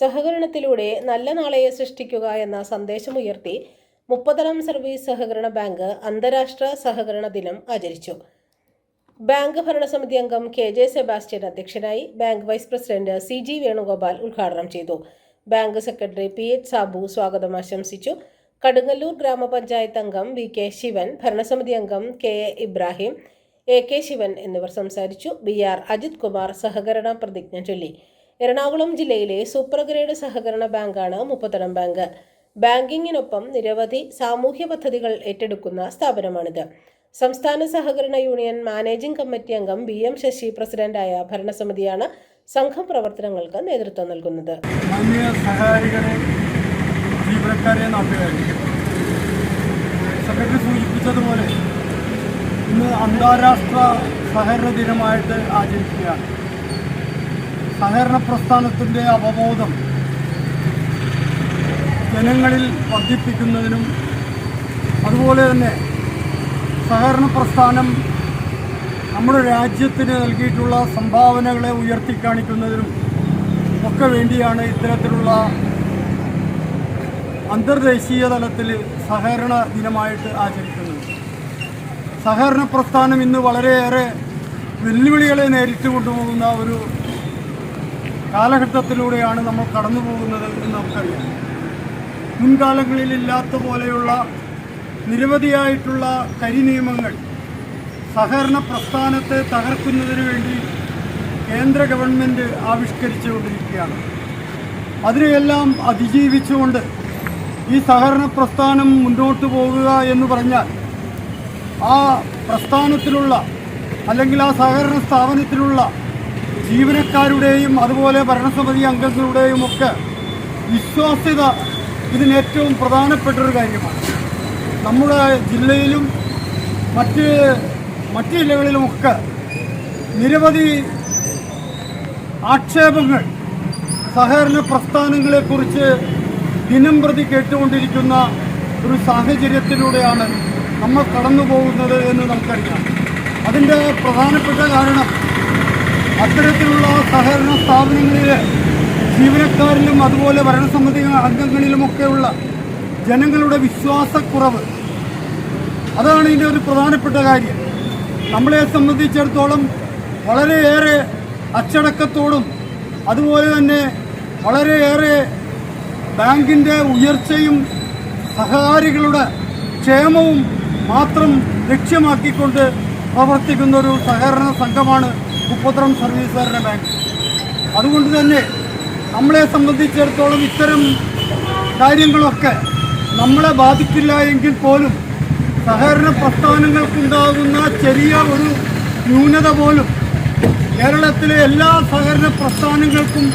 സഹകരണത്തിലൂടെ നല്ല നാളെയെ സൃഷ്ടിക്കുക എന്ന സന്ദേശമുയർത്തി മുപ്പതളം സർവീസ് സഹകരണ ബാങ്ക് അന്താരാഷ്ട്ര സഹകരണ ദിനം ആചരിച്ചു. ബാങ്ക് ഭരണസമിതി അംഗം കെ ജെ സെബാസ്റ്റ്യൻ അധ്യക്ഷനായി bank vice president C G Venugopal ഉദ്ഘാടനം ചെയ്തു. Bank secretary P H Sabu സ്വാഗതം ആശംസിച്ചു. കടുങ്ങല്ലൂർ ഗ്രാമപഞ്ചായത്ത് അംഗം വി കെ ശിവൻ ഭരണസമിതി അംഗം K A Ibrahim A K Sivan എന്നിവർ സംസാരിച്ചു. ബി ആർ അജിത് കുമാർ സഹകരണ പ്രതിജ്ഞ ചൊല്ലി. എറണാകുളം ജില്ലയിലെ സൂപ്പർ ഗ്രേഡ് സഹകരണ ബാങ്കാണ് മുപ്പത്തടം ബാങ്ക്. ബാങ്കിങ്ങിനൊപ്പം നിരവധി സാമൂഹ്യ പദ്ധതികൾ ഏറ്റെടുക്കുന്ന സ്ഥാപനമാണിത്. സംസ്ഥാന സഹകരണ യൂണിയൻ മാനേജിംഗ് കമ്മിറ്റി അംഗം ബി എം ശശി പ്രസിഡന്റായ ഭരണസമിതിയാണ് സംഘം പ്രവർത്തനങ്ങൾക്ക് നേതൃത്വം നൽകുന്നത്. സെക്രട്ടറി സൂചിപ്പിച്ചതുപോലെ ഇന്ന് അന്താരാഷ്ട്ര സഹകരണ ദിനമായിട്ട് ആചരിക്കുകയാണ്. സഹകരണ പ്രസ്ഥാനത്തിന്റെ അവബോധം ജനങ്ങളിൽ വർദ്ധിപ്പിക്കുന്നതിനും അതുപോലെ തന്നെ സഹകരണ പ്രസ്ഥാനം നമ്മുടെ രാജ്യത്തിന് നൽകിയിട്ടുള്ള സംഭാവനകളെ ഉയർത്തിക്കാണിക്കുന്നതിനും ഒക്കെ വേണ്ടിയാണ് ഇത്തരത്തിലുള്ള അന്തർദേശീയ തലത്തിൽ സഹകരണ ദിനമായിട്ട് ആചരിക്കുന്നത്. സഹകരണ പ്രസ്ഥാനം ഇന്ന് വളരെയേറെ വെല്ലുവിളികളെ നേരിട്ട് കൊണ്ടുപോകുന്ന ഒരു കാലഘട്ടത്തിലൂടെയാണ് നമ്മൾ കടന്നു പോകുന്നത് എന്ന് നമുക്കറിയാം. മുൻകാലങ്ങളിൽ ഇല്ലാത്ത പോലെയുള്ള നിരവധിയായിട്ടുള്ള കരിനിയമങ്ങൾ സഹകരണ പ്രസ്ഥാനത്തെ തകർക്കുന്നതിന് വേണ്ടി കേന്ദ്ര ഗവൺമെന്റ് ആവിഷ്കരിച്ചുകൊണ്ടിരിക്കുകയാണ്. അതിനെയെല്ലാം അതിജീവിച്ചുകൊണ്ട് ഈ സഹകരണ പ്രസ്ഥാനം മുന്നോട്ട് പോകുക എന്ന് പറഞ്ഞാൽ ആ പ്രസ്ഥാനത്തിലുള്ള അല്ലെങ്കിൽ ആ സഹകരണ സ്ഥാപനത്തിലുള്ള ജീവനക്കാരുടെയും അതുപോലെ ഭരണസമിതി അംഗങ്ങളുടെയും ഒക്കെ വിശ്വാസ്യത ഇതിന് ഏറ്റവും പ്രധാനപ്പെട്ടൊരു കാര്യമാണ്. നമ്മുടെ ജില്ലയിലും മറ്റ് മറ്റ് ജില്ലകളിലുമൊക്കെ നിരവധി ആക്ഷേപങ്ങൾ സഹകരണ പ്രസ്ഥാനങ്ങളെക്കുറിച്ച് ദിനം പ്രതി കേട്ടുകൊണ്ടിരിക്കുന്ന ഒരു സാഹചര്യത്തിലൂടെയാണ് നമ്മൾ കടന്നു പോകുന്നത് എന്ന് നമുക്കറിയാം. അതിന്റെ പ്രധാനപ്പെട്ട കാരണം അത്തരത്തിലുള്ള സഹകരണ സ്ഥാപനങ്ങളിൽ ജീവനക്കാരിലും അതുപോലെ ഭരണസമിതി അംഗങ്ങളിലുമൊക്കെയുള്ള ജനങ്ങളുടെ വിശ്വാസക്കുറവ്. അതാണ് ഇതിന്റെ ഒരു പ്രധാനപ്പെട്ട കാര്യം. നമ്മളെ സംബന്ധിച്ചിടത്തോളം വളരെയേറെ അച്ചടക്കത്തോടും അതുപോലെ തന്നെ വളരെയേറെ ബാങ്കിന്റെ ഉയർച്ചയും സഹകാരികളുടെ ക്ഷേമവും മാത്രം ലക്ഷ്യമാക്കിക്കൊണ്ട് പ്രവർത്തിക്കുന്ന ഒരു സഹകരണ സംഘമാണ് മുപ്പത്തരം സർവീസുകാരുടെ ബാങ്ക്. അതുകൊണ്ട് തന്നെ നമ്മളെ സംബന്ധിച്ചിടത്തോളം ഇത്തരം കാര്യങ്ങളൊക്കെ നമ്മളെ ബാധിക്കില്ല എങ്കിൽ പോലും സഹകരണ പ്രസ്ഥാനങ്ങൾക്കുണ്ടാകുന്ന ചെറിയ ഒരു ന്യൂനത പോലും കേരളത്തിലെ എല്ലാ സഹകരണ പ്രസ്ഥാനങ്ങൾക്കും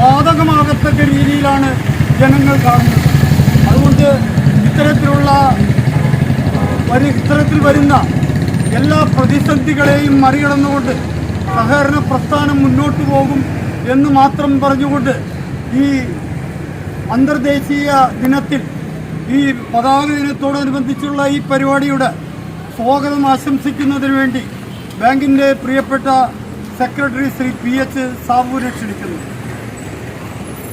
ബാധകമാകത്തക്ക രീതിയിലാണ് ജനങ്ങൾ കാണുന്നത്. അതുകൊണ്ട് ഇത്തരത്തിലുള്ള ഇത്തരത്തിൽ വരുന്ന എല്ലാ പ്രതിസന്ധികളെയും മറികടന്നുകൊണ്ട് സഹകരണ പ്രസ്ഥാനം മുന്നോട്ട് പോകും എന്ന് മാത്രം പറഞ്ഞുകൊണ്ട് ഈ അന്തർദേശീയ ദിനത്തിൽ ഈ പതാക ദിനത്തോടനുബന്ധിച്ചുള്ള ഈ പരിപാടിയുടെ സ്വാഗതം ആശംസിക്കുന്നതിന് വേണ്ടി ബാങ്കിന്റെ പ്രിയപ്പെട്ട സെക്രട്ടറി ശ്രീ പി എച്ച് സാബുവിനെ ക്ഷണിക്കുന്നു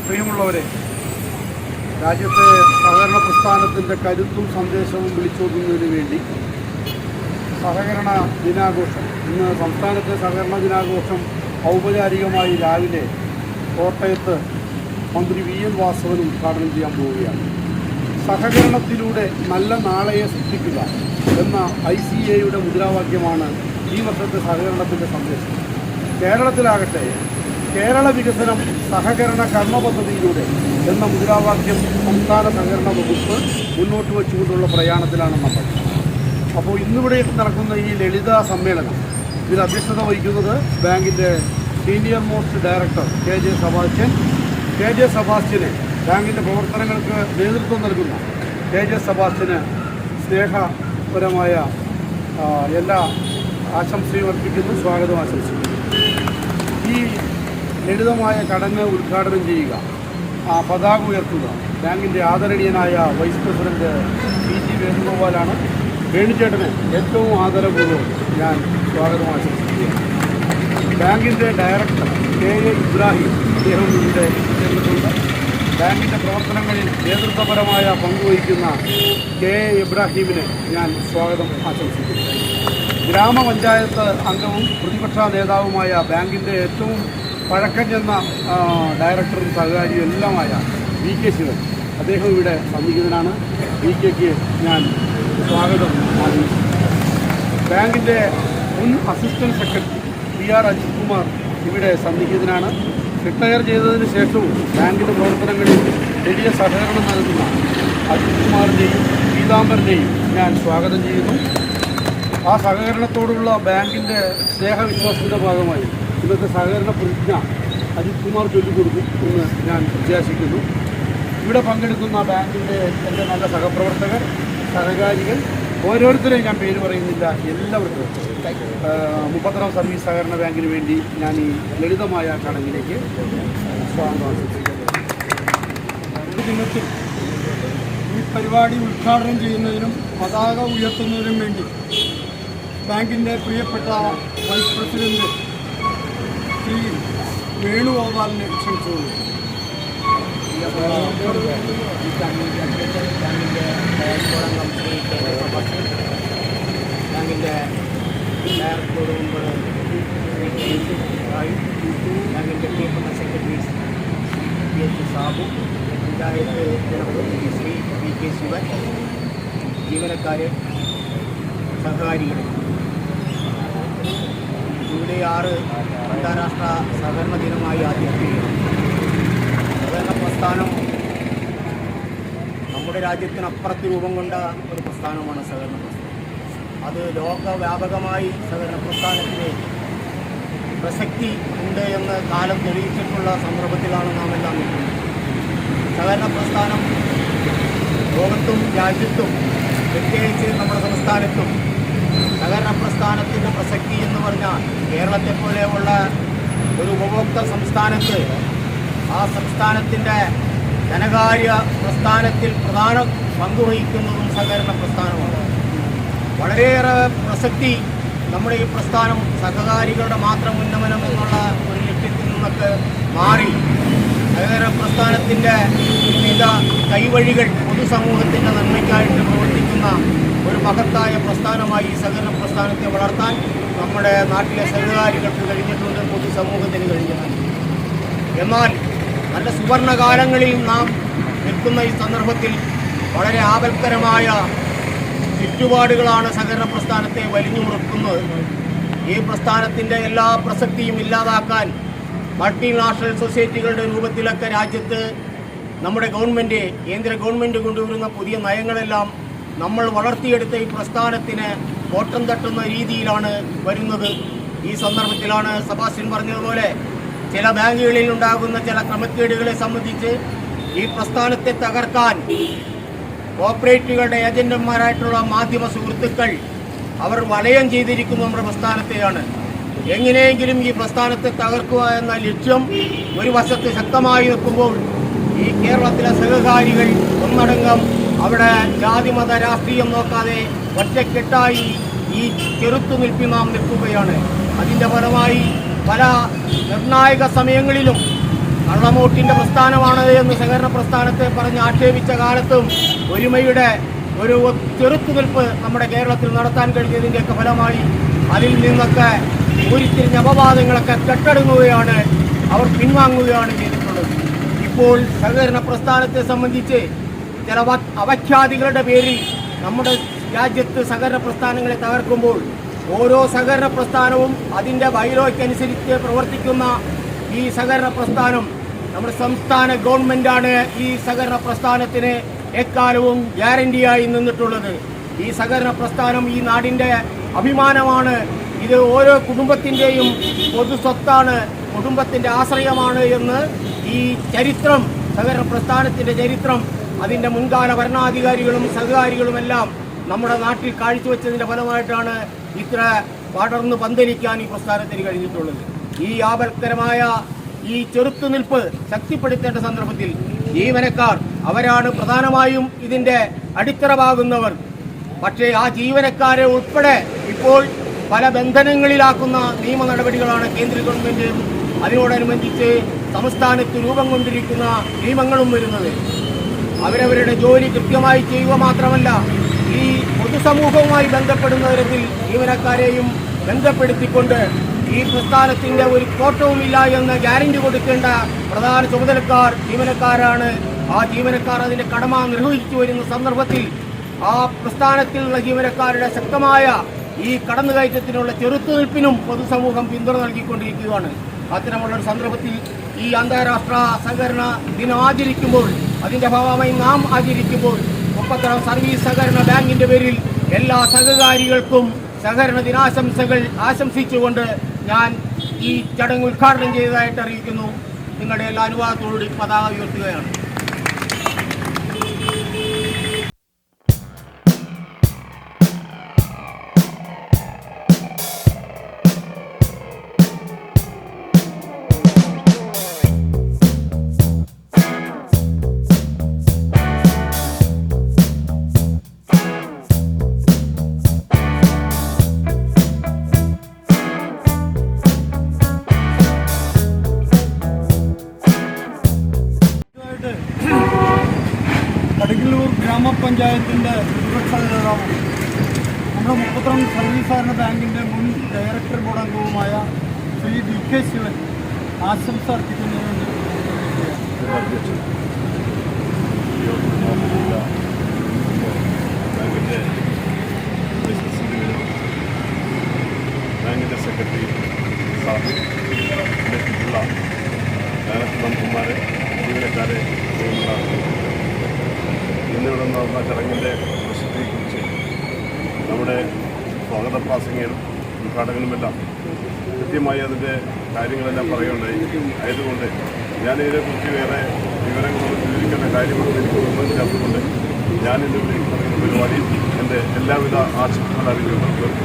പ്രിയമുള്ളവരെ രാജ്യത്തെ സഹകരണ പ്രസ്ഥാനത്തിന്റെ കരുത്തും സന്ദേശവും വിളിച്ചോതുന്നതിന് വേണ്ടി സഹകരണ ദിനാഘോഷം. ഇന്ന് സംസ്ഥാനത്തെ സഹകരണ ദിനാഘോഷം ഔപചാരികമായി രാവിലെ കോട്ടയത്ത് മന്ത്രി വി എം വാസവൻ ഉദ്ഘാടനം ചെയ്യാൻ പോവുകയാണ്. സഹകരണത്തിലൂടെ നല്ല നാളെയെ സൃഷ്ടിക്കുക എന്ന ഐ സി എയുടെ മുദ്രാവാക്യമാണ് ഈ വർഷത്തെ സഹകരണത്തിന്റെ സന്ദേശം. കേരളത്തിലാകട്ടെ കേരള വികസനം സഹകരണ കർമ്മ പദ്ധതിയിലൂടെ എന്ന മുദ്രാവാക്യം സംസ്ഥാന സഹകരണ വകുപ്പ് മുന്നോട്ട് വെച്ചുകൊണ്ടുള്ള പ്രയാണത്തിലാണ് നമ്മൾ. അപ്പോൾ ഇന്നിവിടെ നടക്കുന്ന ഈ ലളിത സമ്മേളനം ഇതിൽ അധ്യക്ഷത വഹിക്കുന്നത് ബാങ്കിന്റെ senior most director K J Sebastian. K J സബാസ്റ്റ്യനെ ബാങ്കിന്റെ പ്രവർത്തനങ്ങൾക്ക് നേതൃത്വം നൽകുന്ന കെ ജെ സബാസ്റ്റ്യന് സ്നേഹപരമായ എല്ലാ ആശംസയും അർപ്പിക്കുന്നു സ്വാഗതം ആശംസിക്കുന്നു. ഈ ലളിതമായ ചടങ്ങ് ഉദ്ഘാടനം ചെയ്യുക ആ പതാക ഉയർത്തുക ബാങ്കിന്റെ ആദരണീയനായ വൈസ് പ്രസിഡന്റ് പി ജി വേണുഗോപാലാണ്. വേണുചേട്ടന് ഏറ്റവും ആദരപൂർവം ഞാൻ സ്വാഗതം ആശംസിക്കുകയാണ്. ബാങ്കിന്റെ ഡയറക്ടർ കെ എ ഇബ്രാഹിം അദ്ദേഹം ഇവിടെ ചേർന്നിട്ടുണ്ട് ബാങ്കിന്റെ പ്രവർത്തനങ്ങളിൽ നേതൃത്വപരമായ പങ്കുവഹിക്കുന്ന കെ എ ഇബ്രാഹിമിന് ഞാൻ സ്വാഗതം ആശംസിക്കുന്നു. ഗ്രാമപഞ്ചായത്ത് അംഗവും പ്രതിപക്ഷ നേതാവുമായ ബാങ്കിന്റെ ഏറ്റവും പഴക്കം ചെന്ന ഡയറക്ടറും സഹകാരിയും എല്ലാമായ വി കെ ശിവൻ അദ്ദേഹം ഇവിടെ സന്നിഹിതനാണ്. വി കെക്ക് ഞാൻ സ്വാഗതം. ബാങ്കിന്റെ മുൻ assistant secretary P R Ajith Kumar ഇവിടെ സന്നിഹിതനാണ്. റിട്ടയർ ചെയ്തതിന് ശേഷവും ബാങ്കിന്റെ പ്രവർത്തനങ്ങളിൽ വലിയ സഹകരണം നൽകുന്ന അജിത് കുമാറിന്റെയും പീതാംബറിന്റെയും ഞാൻ സ്വാഗതം ചെയ്യുന്നു. ആ സഹകരണത്തോടുള്ള ബാങ്കിന്റെ സ്നേഹവിശ്വാസത്തിന്റെ ഭാഗമായി ഇന്നത്തെ സഹകരണ പ്രതിജ്ഞ അജിത് കുമാർ ചൊല്ലിക്കൊടുക്കും എന്ന് ഞാൻ പ്രത്യാശിക്കുന്നു ഇവിടെ പങ്കെടുക്കുന്ന ബാങ്കിന്റെ എന്റെ നല്ല സഹപ്രവർത്തകർ സഹകാരികൾ ഓരോരുത്തരെയും ഞാൻ പേര് പറയുന്നില്ല എല്ലാവർക്കും. മുപ്പത്തൊന്നാം സർവീസ് സഹകരണ ബാങ്കിന് വേണ്ടി ഞാൻ ഈ ലളിതമായ ചടങ്ങിലേക്ക് സ്വാഗതം ഈ പരിപാടി ഉദ്ഘാടനം ചെയ്യുന്നതിനും പതാക ഉയർത്തുന്നതിനും വേണ്ടി ബാങ്കിന്റെ പ്രിയപ്പെട്ട വൈസ് പ്രസിഡന്റ് ശ്രീ വേണുഗോപാലിനെ ക്ഷണിച്ചുകൊള്ളു ബാങ്കിന്റെ ഡയറക്ടറോട് മുമ്പ് ബാങ്കിന്റെ പ്രിയപ്പെട്ട secretaries P H Sabu panchayat ജനപ്രതിനിധി ശ്രീ വി കെ ശിവൻ ജീവനക്കാർ സഹകാരികൾ ജൂലൈ ആറ് അന്താരാഷ്ട്ര സഹകരണ ദിനമായി ആചരിക്കുകയാണ് സഹകരണ പ്രസ്ഥാനം നമ്മുടെ രാജ്യത്തിനപ്പുറത്ത് രൂപം കൊണ്ട ഒരു പ്രസ്ഥാനമാണ് സഹകരണ പ്രസ്ഥാനം. അത് ലോകവ്യാപകമായി സഹകരണ പ്രസ്ഥാനത്തിന് പ്രസക്തി ഉണ്ട് എന്ന് കാലം തെളിയിച്ചിട്ടുള്ള സന്ദർഭത്തിലാണ് നാം എല്ലാം നിൽക്കുന്നത്. സഹകരണ പ്രസ്ഥാനം ലോകത്തും രാജ്യത്തും പ്രത്യേകിച്ച് നമ്മുടെ സംസ്ഥാനത്തും സഹകരണ പ്രസ്ഥാനത്തിന്റെ പ്രസക്തി എന്ന് പറഞ്ഞാൽ കേരളത്തെ പോലെയുള്ള ഒരു ഉപഭോക്തൃ സംസ്ഥാനത്ത് ആ സംസ്ഥാനത്തിന്റെ ധനകാര്യ പ്രസ്ഥാനത്തിൽ പ്രധാന പങ്കുവഹിക്കുന്നതും സഹകരണ പ്രസ്ഥാനമാണ്. വളരെയേറെ പ്രസക്തി നമ്മുടെ ഈ പ്രസ്ഥാനം സഹകാരികളുടെ മാത്രം ഉന്നമനം എന്നുള്ള ഒരു ലക്ഷ്യത്തിൽ നിന്നൊക്കെ മാറി. സഹകരണ പ്രസ്ഥാനത്തിന്റെ വിവിധ കൈവഴികൾ പൊതുസമൂഹത്തിന്റെ നന്മയ്ക്കായിട്ട് പ്രവർത്തിക്കുന്ന ഒരു മഹത്തായ പ്രസ്ഥാനമായി ഈ സഹകരണ പ്രസ്ഥാനത്തെ വളർത്താൻ നമ്മുടെ നാട്ടിലെ സഹകാരികൾക്ക് കഴിഞ്ഞിട്ടുണ്ട് പൊതുസമൂഹത്തിന് കഴിഞ്ഞിട്ടുണ്ട്. എന്നാൽ നല്ല സുവർണകാലങ്ങളിൽ നാം നിൽക്കുന്ന ഈ സന്ദർഭത്തിൽ വളരെ ആപൽക്കരമായ ചുറ്റുപാടുകളാണ് സഹകരണ പ്രസ്ഥാനത്തെ വലിഞ്ഞു മുറുക്കുന്നത് ഈ പ്രസ്ഥാനത്തിന്റെ എല്ലാ പ്രസക്തിയും ഇല്ലാതാക്കാൻ മൾട്ടിനാഷണൽ സൊസൈറ്റികളുടെ രൂപത്തിലൊക്കെ രാജ്യത്ത് നമ്മുടെ ഗവൺമെന്റ് കേന്ദ്ര ഗവൺമെന്റ് കൊണ്ടുവരുന്ന പുതിയ നയങ്ങളെല്ലാം നമ്മൾ വളർത്തിയെടുത്ത ഈ പ്രസ്ഥാനത്തിന് കോട്ടം തട്ടുന്ന രീതിയിലാണ് വരുന്നത്. ഈ സന്ദർഭത്തിലാണ് സബാസ്റ്റ്യൻ പറഞ്ഞതുപോലെ ചില ബാങ്കുകളിൽ ഉണ്ടാകുന്ന ചില ക്രമക്കേടുകളെ സംബന്ധിച്ച് ഈ പ്രസ്ഥാനത്തെ തകർക്കാൻ കോപ്പറേറ്റീവുകളുടെ ഏജന്റുമാരായിട്ടുള്ള മാധ്യമ സുഹൃത്തുക്കൾ അവർ വലയം ചെയ്തിരിക്കുന്നു നമ്മുടെ പ്രസ്ഥാനത്തെയാണ്. എങ്ങനെയെങ്കിലും ഈ പ്രസ്ഥാനത്തെ തകർക്കുക എന്ന ലക്ഷ്യം ഒരു വശത്ത് ശക്തമായി നിൽക്കുമ്പോൾ ഈ കേരളത്തിലെ സഹകാരികൾ ഒന്നടങ്കം അവിടെ ജാതിമത രാഷ്ട്രീയം നോക്കാതെ ഒറ്റക്കെട്ടായി ഈ ചെറുത്തുനിൽപ്പിൽ നാം നിൽക്കുകയാണ്. അതിന്റെ ഫലമായി പല നിർണായക സമയങ്ങളിലും കള്ളമോട്ടിന്റെ പ്രസ്ഥാനമാണ് എന്ന് സഹകരണ പ്രസ്ഥാനത്തെ പറഞ്ഞ് ആക്ഷേപിച്ച കാലത്തും ഒരുമയുടെ ഒരു ചെറുത്തുനിൽപ്പ് നമ്മുടെ കേരളത്തിൽ നടത്താൻ കഴിഞ്ഞതിന്റെയൊക്കെ ഫലമായി അതിൽ നിന്നൊക്കെ ഉരുത്തിരിഞ്ഞ അപവാദങ്ങളൊക്കെ കെട്ടടങ്ങുകയാണ് അവർ പിൻവാങ്ങുകയാണ് ചെയ്തിട്ടുള്ളത്. ഇപ്പോൾ സഹകരണ പ്രസ്ഥാനത്തെ സംബന്ധിച്ച് ചില അവഖ്യാതികളുടെ പേരിൽ നമ്മുടെ രാജ്യത്ത് സഹകരണ പ്രസ്ഥാനങ്ങളെ തകർക്കുമ്പോൾ ഓരോ സഹകരണ പ്രസ്ഥാനവും അതിന്റെ ബൈലോയ്ക്കനുസരിച്ച് പ്രവർത്തിക്കുന്ന ഈ സഹകരണ പ്രസ്ഥാനം നമ്മുടെ സംസ്ഥാന ഗവൺമെന്റാണ് ഈ സഹകരണ പ്രസ്ഥാനത്തിന് എക്കാലവും ഗ്യാരണ്ടിയായി നിന്നിട്ടുള്ളത്. ഈ സഹകരണ പ്രസ്ഥാനം ഈ നാടിന്റെ അഭിമാനമാണ്. ഇത് ഓരോ കുടുംബത്തിന്റെയും പൊതു സ്വത്താണ് കുടുംബത്തിന്റെ ആശ്രയമാണ് എന്ന് ഈ ചരിത്രം സഹകരണ പ്രസ്ഥാനത്തിന്റെ ചരിത്രം അതിന്റെ മുൻകാല ഭരണാധികാരികളും സഹകാരികളുമെല്ലാം നമ്മുടെ നാട്ടിൽ കാഴ്ചവെച്ചതിന്റെ ഫലമായിട്ടാണ് ഇത്ര പടർന്ന് പന്തലിക്കാൻ ഈ പ്രസ്ഥാനത്തിന് കഴിഞ്ഞിട്ടുള്ളത്. ഈ ആപൽക്കരമായ ഈ ചെറുത്തുനിൽപ്പ് ശക്തിപ്പെടുത്തേണ്ട സന്ദർഭത്തിൽ ജീവനക്കാർ അവരാണ് പ്രധാനമായും ഇതിന്റെ അടിത്തറവാകുന്നവർ. പക്ഷേ ആ ജീവനക്കാരെ ഉൾപ്പെടെ ഇപ്പോൾ പല ബന്ധനങ്ങളിലാക്കുന്ന നിയമ നടപടികളാണ് കേന്ദ്ര ഗവൺമെന്റ് അതിനോടനുബന്ധിച്ച് സംസ്ഥാനത്ത് രൂപം കൊണ്ടിരിക്കുന്ന നിയമങ്ങളും വരുന്നത്. അവരവരുടെ ജോലി കൃത്യമായി ചെയ്യുക മാത്രമല്ല പൊതുസമൂഹവുമായി ബന്ധപ്പെടുന്ന തരത്തിൽ ജീവനക്കാരെയും ബന്ധപ്പെടുത്തിക്കൊണ്ട് ഈ പ്രസ്ഥാനത്തിന്റെ ഒരു കോട്ടവുമില്ല എന്ന് ഗ്യാരണ്ടി കൊടുക്കേണ്ട പ്രധാന ചുമതലക്കാർ ജീവനക്കാരാണ്. ആ ജീവനക്കാർ അതിന്റെ കടമ നിർവഹിച്ചു വരുന്ന സന്ദർഭത്തിൽ ആ പ്രസ്ഥാനത്തിലുള്ള ജീവനക്കാരുടെ ശക്തമായ ഈ കടന്നുകയറ്റത്തിനുള്ള ചെറുത്തുനിൽപ്പിനും പൊതുസമൂഹം പിന്തുണ നൽകിക്കൊണ്ടിരിക്കുകയാണ്. അത്തരമുള്ള ഒരു സന്ദർഭത്തിൽ ഈ അന്താരാഷ്ട്ര സഹകരണ ദിനം ആചരിക്കുമ്പോൾ അതിന്റെ ഭാഗമായി നാം ആചരിക്കുമ്പോൾ മുപ്പത്തറ സർവീസ് സഹകരണ ബാങ്കിന്റെ പേരിൽ എല്ലാ സഹകാരികൾക്കും സഹകരണ ദിനാശംസകൾ ആശംസിച്ചുകൊണ്ട് ഞാൻ ഈ ചടങ്ങ് ഉദ്ഘാടനം ചെയ്തതായിട്ട് അറിയിക്കുന്നു. നിങ്ങളുടെ എല്ലാ അനുവാദത്തോടുകൂടി പതാക ഉയർത്തുകയാണ്. ഗ്രാമപഞ്ചായത്തിന്റെ സുരക്ഷാ നമ്മുടെ മുപ്പത്തിരണ്ട് സർവീസ് സഹകരണ ബാങ്കിന്റെ മുൻ ഡയറക്ടർ ബോർഡ് അംഗവുമായ ശ്രീ വി കെ ശിവൻ ആശംസ അർപ്പിക്കുന്നതിന് വേണ്ടി ബാങ്കിന്റെ ബാങ്കിന്റെ സെക്രട്ടറി സാറ് മറ്റുള്ള ഡയറക്ടർ മന്ത്രിമാരെ ജീവനക്കാരെ പ്രിയമുള്ള ഇന്നിവിടെ നടന്ന ചടങ്ങിന്റെ പ്രസിദ്ധിയെക്കുറിച്ച് നമ്മുടെ സ്വാഗത ഉദ്ഘാടനങ്ങളുമെല്ലാം കൃത്യമായി അതിന്റെ കാര്യങ്ങളെല്ലാം പറയുകയുണ്ടായി. ആയതുകൊണ്ട് ഞാൻ ഇതിനെക്കുറിച്ച് വേറെ വിവരങ്ങളൊന്നും സ്വീകരിക്കേണ്ട കാര്യമൊന്നും എനിക്ക് തോന്നുന്നില്ലാത്തതുകൊണ്ട് ഞാൻ ഇന്നിവിടെ ഈ പറയുന്ന പരിപാടി എന്റെ എല്ലാവിധ ആശംസകൾ നന്ദി നമസ്കാരം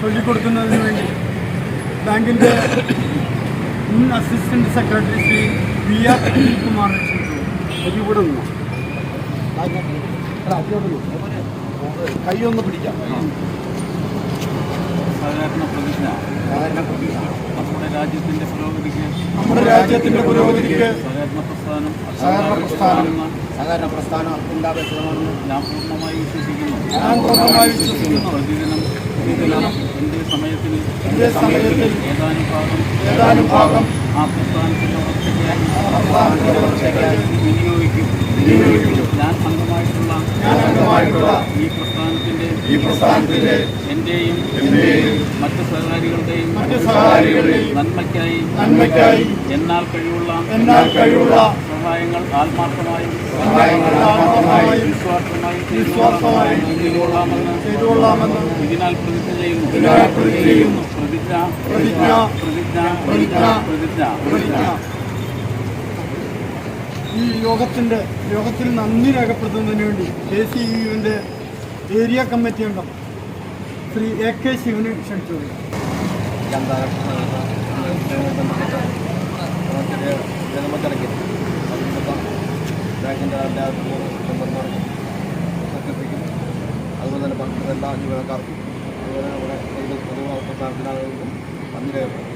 ചൊല്ലിക്കൊടുക്കുന്നതിന് വേണ്ടി ബാങ്കിന്റെ മുൻ assistant secretary Shri V R കുമാറിനെ ക്ഷണിച്ചു ഇവിടെ നിന്നോ? കൈയൊന്ന് പിടിക്കാം. നമ്മുടെ രാജ്യത്തിന്റെ പുരോഗതിക്ക് നമ്മുടെ രാജ്യത്തിന്റെ പുരോഗതിക്ക് സഹകരണ പ്രസ്ഥാനം സഹകരണ പ്രസ്ഥാനം സഹകരണ പ്രസ്ഥാനം ഉണ്ടാവേണ്ടതെന്ന് ഞാൻ പൂർണമായി വിശ്വസിക്കുന്നു. ഞാൻ പൂർണമായി വിശ്വസിക്കുന്നു. പ്രതിദിനം പ്രതിദിനം എന്റെ സമയത്തിന് ഇതേ സമയത്തിൽ ഏതാനും ഭാഗം ഏതാനും ഭാഗം ആ പ്രസ്ഥാനത്തിന്റെ വളർച്ചയ്ക്കായി പ്രസ്ഥാനത്തിന്റെ വളർച്ചയ്ക്കായി വിനിയോഗിക്കും. വിനിയോഗിക്കും. ഞാൻ അംഗമായിട്ടുള്ള ഞാൻ അംഗമായിട്ടുള്ള ഈ ഈ പ്രസ്ഥാനത്തിന്റെ എന്റെയും എന്റെയും മറ്റ് സഹകാരികളുടെയും മറ്റ് സഹകാരികളുടെയും നന്മയ്ക്കായി നന്മയ്ക്കായി എന്നാൽ കഴിവുള്ള എന്നാൽ കഴിവുള്ള സഹായങ്ങൾ ആത്മാർത്ഥമായും സഹായങ്ങൾ ആത്മാർത്ഥമായും വിശ്വാസമായും വിശ്വാസമായും ചെയ്തുകൊള്ളാമെന്ന് ചെയ്തുകൊള്ളാമെന്ന് ഇതിനാൽ പ്രതിജ്ഞ ചെയ്യുന്നു. ഇതിനാൽ പ്രതിജ്ഞ ചെയ്യുന്നു. പ്രതിജ്ഞ പ്രതിജ്ഞ പ്രതിജ്ഞ പ്രതിജ്ഞ പ്രതിജ്ഞ. പ്രതിജ്ഞ. ഈ യോഗത്തിന്റെ യോഗത്തിൽ നന്ദി രേഖപ്പെടുത്തുന്നതിന് വേണ്ടി കെ സി യുവിന്റെ ഏരിയ കമ്മിറ്റി അംഗം ശ്രീ എ കെ ശിവന് ക്ഷണിച്ചു. അതുപോലെ തന്നെ പങ്കെടുത്ത എല്ലാ ജീവനക്കാർക്കും അതുപോലെ നമ്മുടെ പൊതു പൊതു പ്രസ്ഥാനത്തിനാളുകൾക്കും നന്ദി രേഖപ്പെടുത്തുന്നു.